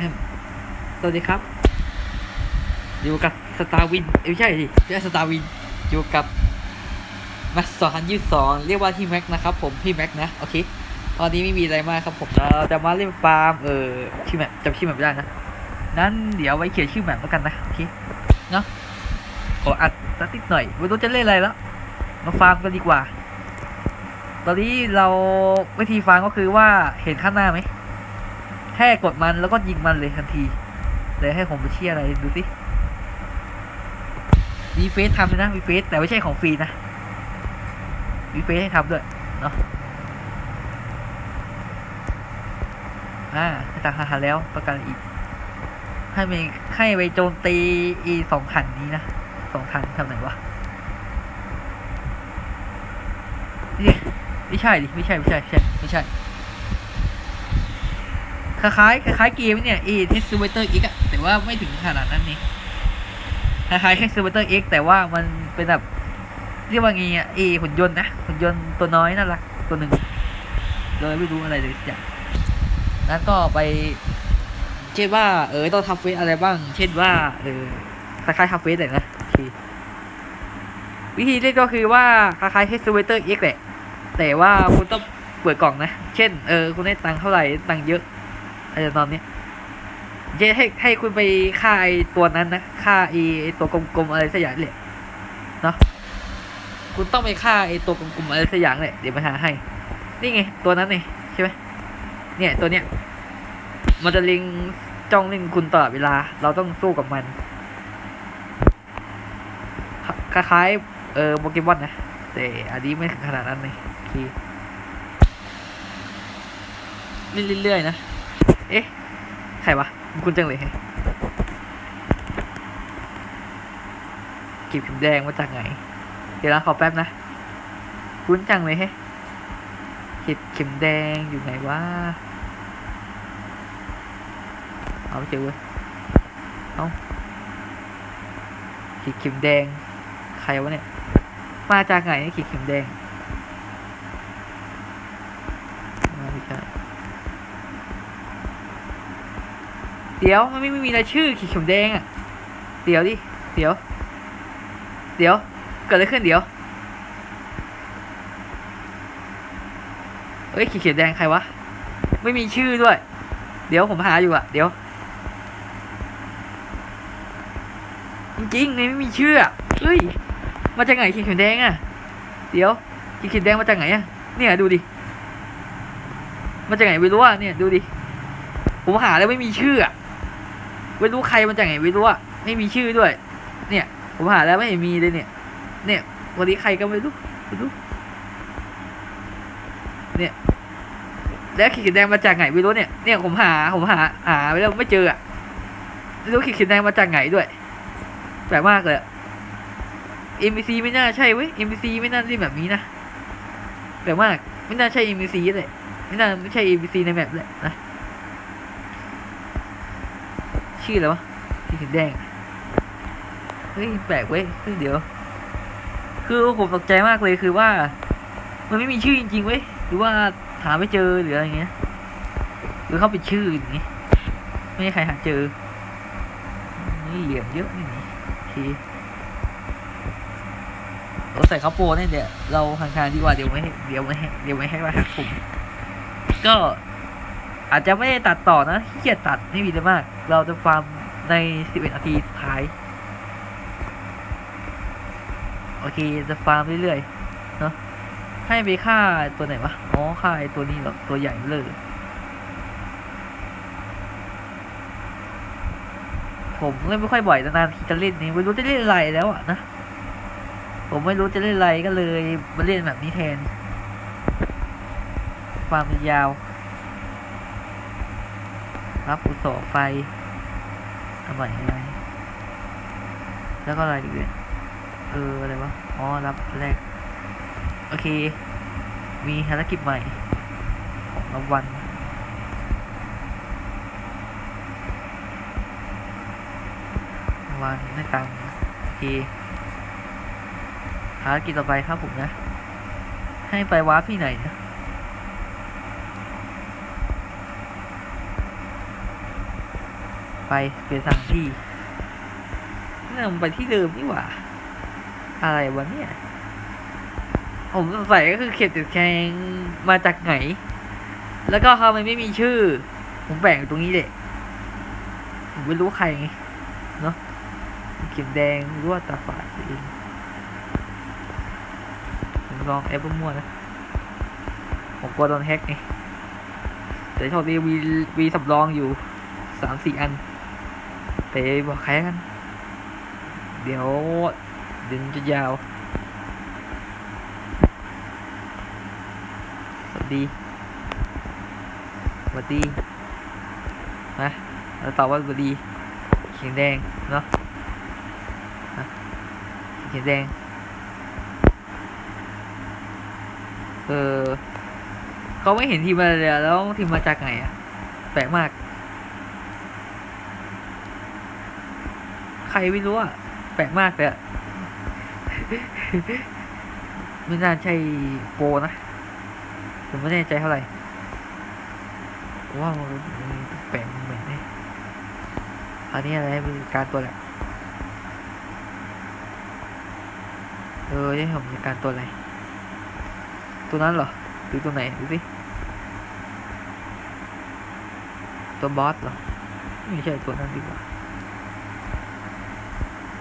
อืมสวัสดีครับ อยู่กับสตาร์วินไม่ใช่ดิไม่ใช่สตาร์วินอยู่กับแม็กสองยี่สองเรียกว่าที่แม็กนะครับผมพี่แม็กนะโอเคตอนนี้ไม่มีอะไรมากครับผมเราจะมาเล่นฟาร์มเออชื่อแมปจำชื่อแมปไม่ได้นะนั้นเดี๋ยวไว้เขียนชื่อแมปแล้วกันนะโอเคเนาะขออัดสักนิดหน่อยไม่รู้จะเล่นอะไรแล้วมาฟาร์มกันดีกว่า ตอนนี้เราวิธีฟาร์มก็คือว่าเห็นข้างหน้าไหม แค่กดมันแล้วก็ยิงมันเลยทันที เลยให้ผมไปเชี่ยอะไรดูสิมีเฟซทำเลยนะมีเฟซแต่ไม่ใช่ของฟรีนะมีเฟซให้ทำด้วยเนาะอ่าให้ตังหันแล้วประกันอีก ให้ไปให้ไปโจมตีอีสองขันนี้นะสองขันทำไหนวะนี่ไม่ใช่ดิไม่ใช่ไม่ใช่ไม่ใช่ไม่ใช่ คล้ายคล้ายเกมเนี่ยเอเทสซูเวเตอร์เอ็กอะแต่ว่าไม่ถึงขนาดนั้นนี่คล้ายๆแค่ซูเวเตอร์เอ็กแต่ว่ามันเป็นแบบเรียกว่าไงอะเอหุ่นยนต์นะหุ่นยนต์ตัวน้อยน่ารักตัวหนึ่งเลยไม่รู้อะไรเลยสักอย่างแล้วก็ไปเช่นว่าเออต้องทำเฟซอะไรบ้าง เช่นว่าเออคล้ายๆทำเฟซเลยนะวิธีเล่นก็คือว่าคล้ายๆเทสซูเวเตอร์เอ็กแหละแต่ว่าคุณต้องเปิดกล่องนะ เช่นเออคุณได้ตังค์เท่าไหร่ตังค์เยอะ อะไรตอนเนี้ยให้ให้คุณไปฆ่าไอตัวนั้นนะฆ่าไอตัวกลมๆอะไรสักอย่างเลยเนาะคุณต้องไปฆ่าไอตัวกลมๆอะไรสักอย่างเลยเดี๋ยวมาหาให้ นี่ไง ตัวนั้นไงใช่ไหมเนี่ยตัวเนี้ย มันจะลิงจ้องล่นคุณตลอดเวลา เราต้องสู้กับมันคล้ายๆเออโปเกมอนนะแต่อันนี้ไม่ถึงขนาดนั้นเลยโอเคเรื่อยๆนะ เอ๊ะ ใครวะ คุณจังเลยแฮะเก็บเข็มแดงมาจากไหน เดี๋ยวนะขอแป๊บนะ คุณจังเลยแฮะเก็บเข็มแดงอยู่ไหนวะ เอาไม่เจอเว้ย เอาขีดเข็มแดง ใครวะเนี่ย มาจากไหนนี่ขีดเข็มแดงมาไม่ใช่ เดี๋ยวมันไม่ไม่มีรายชื่อขีดเข็มแดงอะ เดี๋ยวดิ เดี๋ยว เดี๋ยว เกิดอะไรขึ้นเดี๋ยว เอ้ยขีดเข็มแดงใครวะ ไม่มีชื่อด้วย เดี๋ยวผมหาอยู่อะ เดี๋ยว จริงๆในไม่มีชื่ออะเฮ้ย มาจากไหนขีดเข็มแดงอะ เดี๋ยวขีดเข็มแดงมาจากไหนอะ เนี่ยดูดิ มาจากไหนไม่รู้อะ เนี่ยดูดิ ผมหาแล้วไม่มีชื่ออะ ไม่รู้ใครมาจากไหนไม่รู้อะไม่มีชื่อด้วย เนี่ย ผมหาแล้วไม่เห็นมีเลยเนี่ย เนี่ยวันนี้ใครก็ไม่รู้ไม่รู้เนี่ย แล้วขีดเข็มแดงมาจากไหนไม่รู้เนี่ย เนี่ยผมหาผมหาหาไปแล้วไม่เจออะไม่รู้ขีดเข็มแดงมาจากไหนด้วยแปลกมากเลยเอะ MBC ไม่น่าใช่เว้ย MBC ไม่น่าเล่นแบบนี้นะแปลกมากไม่น่าใช่ MBC เลยไม่น่าไม่ใช่ MBC ในแมปเลยนะ ชื่ออะไรวะสีเขียวแดงเฮ้ยแปลกเว้ยเฮ้ยเดี๋ยว คือผมตกใจมากเลยคือว่า มันไม่มีชื่อจริงๆเว้ยหรือว่าหาไม่เจอหรืออะไรเงี้ยหรือเขาเป็นชื่ออย่างงี้ไม่มีใครหาเจอนี่เหลี่ยมเยอะนี่นี่โอเราใส่ข้าวโพดนี่เดี๋ยวเราห่างๆดีกว่าเดี๋ยวไม่ให้เดี๋ยวไม่ให้เดี๋ยวไม่ให้มาหักผมก็ อาจจะไม่ได้ตัดต่อนะขี้เกียจตัดไม่มีอะไรมาก เราจะฟาร์มใน 11 นาทีสุดท้าย โอเค จะฟาร์มเรื่อยๆ เนาะให้ไปฆ่าตัวไหนวะ อ๋อฆ่าตัวนี้หรอกตัวใหญ่เลย ผมเล่นไม่ค่อยบ่อยนานๆทีจะเล่นนี่ไม่รู้จะเล่นอะไรแล้วอะนะ ผมไม่รู้จะเล่นอะไรก็เลยมาเล่นแบบนี้แทนความยาว รับอุตสไฟทำไมอะไรแล้วก็อะไรอีกเนี่ยเอออะไรวะอ๋อรับแรก โอเค มีภารกิจใหม่ของรางวัลรางวัลได้ตังค์โอเคภารกิจต่อไปครับผมนะ ให้ไปวาร์ปที่ไหนนะ ไปเปลี่ยนสถานที่นี่มันไปที่เดิมนี่หว่า อะไรวะเนี่ย ผมสงสัยก็คือเขตติดแข่งมาจากไหน แล้วก็ทำไมไม่มีชื่อ ผมแบ่งอยู่ตรงนี้แหละผมไม่รู้ใครไงเนาะเข็มแดงรั่วตาฝาดเองผมลองแอปมั่วนะ ผมกลัวโดนแฮกไงแต่โชคดีมีมีสำรองอยู่สามสี่อัน ไปบอกใครกัน เดี๋ยวเดินจะยาว สวัสดี สวัสดีนะเราตอบว่าสวัสดี เขียนแดง เนาะเขียนแดง เออเขาไม่เห็นทีมอะไรเลยแล้วทีมมาจากไหนอะแปลกมาก ใค รไม่รู้อะแปลกมากเลยอะไม่น่าใช่โปนะผมไม่แน่ใจเท่าไหร่ว่ามันแปลกเหมือนนี่อันนี้อะไรเป็นการตัวแหละเออยังผมมีการตัวอะไร ตัวนั้นเหรอหรือตัวไหนดูสิตัวบอสเหรอไม่ใช่ตัวนั้นดีกว่า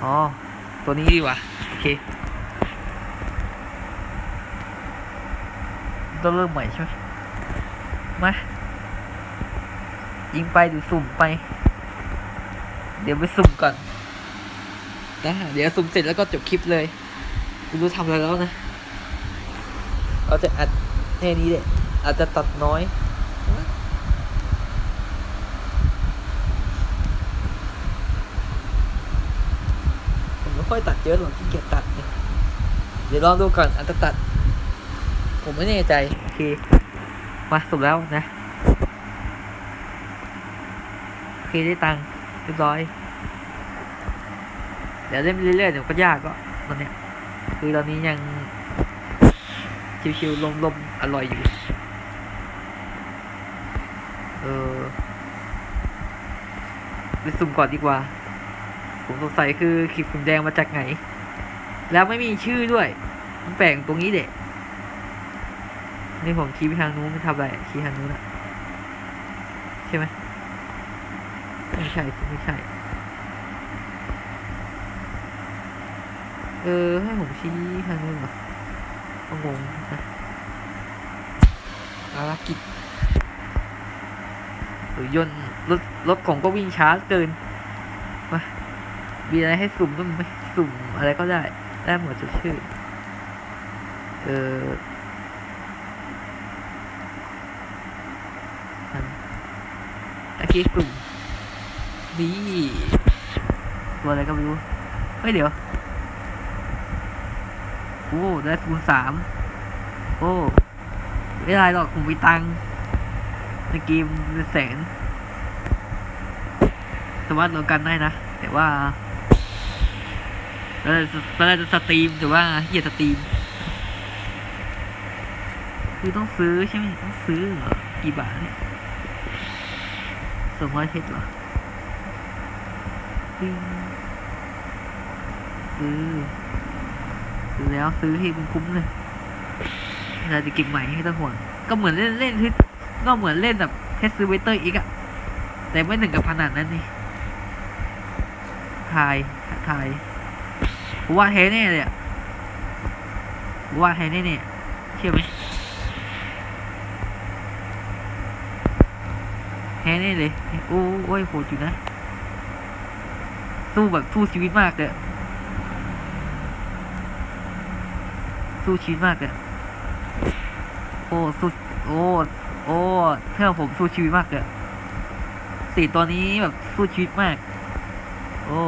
อ๋อ ตัวนี้ดีกว่า โอเคต้องเริ่มใหม่ใช่ไหมมายิงไปหรือสุ่มไป เดี๋ยวไปสุ่มก่อนนะเดี๋ยวสุ่มเสร็จแล้วก็จบคลิปเลยไม่รู้ทำอะไรแล้วนะ เราจะอัดแค่นี้แหละอาจจะตัดน้อย ผมไม่ ค่อยตัดเยอะหรอกขี้เกียจตัดเนี่ยเดี๋ยวลองดูก่อนอาจจะตัด ผมไม่แน่ใจโอเคมาสุดแล้วนะโอเคได้ตังค์เรียบร้อย เดี๋ยวเล่นเรื่อยๆเดี๋ยวก็ยากก็ตอนเนี้ยคือตอนนี้ยังชิวๆลมๆอร่อยอยู่ เออไปสุ่มก่อนดีกว่า ผมสงสัยคือคลิปผมแดงมาจากไหน แล้วไม่มีชื่อด้วย มันแปลงตรงนี้เด็กนี่ผมชี้ไปทางนู้นไม่ทำอะไรชี้ทางนู้นอะใช่ไหมไม่ใช่ไม่ใช่ เออ ให้ผมชี้ทางนู้นเหรอก็งงนะภารกิจหรือยนต์รถรถของก็วิ่งช้าเกินมา มีอะไรให้สุ่มบ้างไหมสุ่มอะไรก็ได้ ได้หมดทุกชื่อ เอออันตะกี้สุ่มนี่ตัวอะไรก็ไม่รู้ เฮ้ยเดี๋ยว โอ้ ได้คูณสาม โอ้ ไม่ได้หรอกผมมีตังค์ในเกมเป็นแสนสามารถลงกันได้นะ แต่ว่า ตอนแรกตอนแรกจะสตรีมแต่ว่าเฮียสตรีม คือต้องซื้อใช่ไหมต้องซื้อเหรอกี่บาทเนี่ยสองร้อยเพชรเหรอซื้อซื้อแล้วซื้อให้มันคุ้มเลยเราจะเก็บใหม่ไม่ต้องห่วงก็เหมือนเล่นเล่นที่ก็เหมือนเล่นแบบเทสเวเตอร์อีกอะแต่ไม่ถึงกับขนาดนั้นนี่ทายทาย ผมว่าแท้แน่เลยอะผมว่าแท้แน่เนี่ยเชื่อไหมแท้แน่เลยโอ้โอ้ยโหดอยู่นะ สู้แบบสู้ชีวิตมากเลยสู้ชีวิตมากเลยโอ้สู้โอ้โอ้เพื่อนผมสู้ชีวิตมากเลยสี่ตัวนี้แบบสู้ชีวิตมาก โอ้